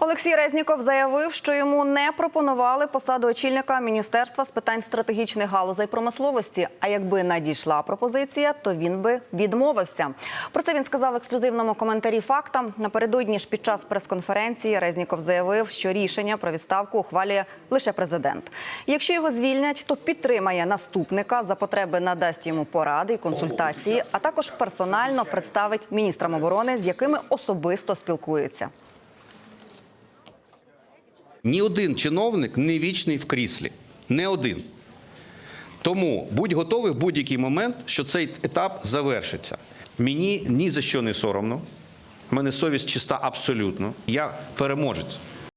Олексій Резніков заявив, що йому не пропонували посаду очільника міністерства з питань стратегічних галузей промисловості. А якби надійшла пропозиція, то він би відмовився. Про це він сказав в ексклюзивному коментарі фактам. Напередодні ж під час прес-конференції Резніков заявив, що рішення про відставку ухвалює лише президент. Якщо його звільнять, то підтримає наступника за потреби надасть йому поради і консультації, а також персонально представить міністрам оборони, з якими особисто спілкується. Ні один чиновник не вічний в кріслі. Не один. Тому будь готовий в будь-який момент, що цей етап завершиться. Мені ні за що не соромно. У мене совість чиста абсолютно. Я переможець.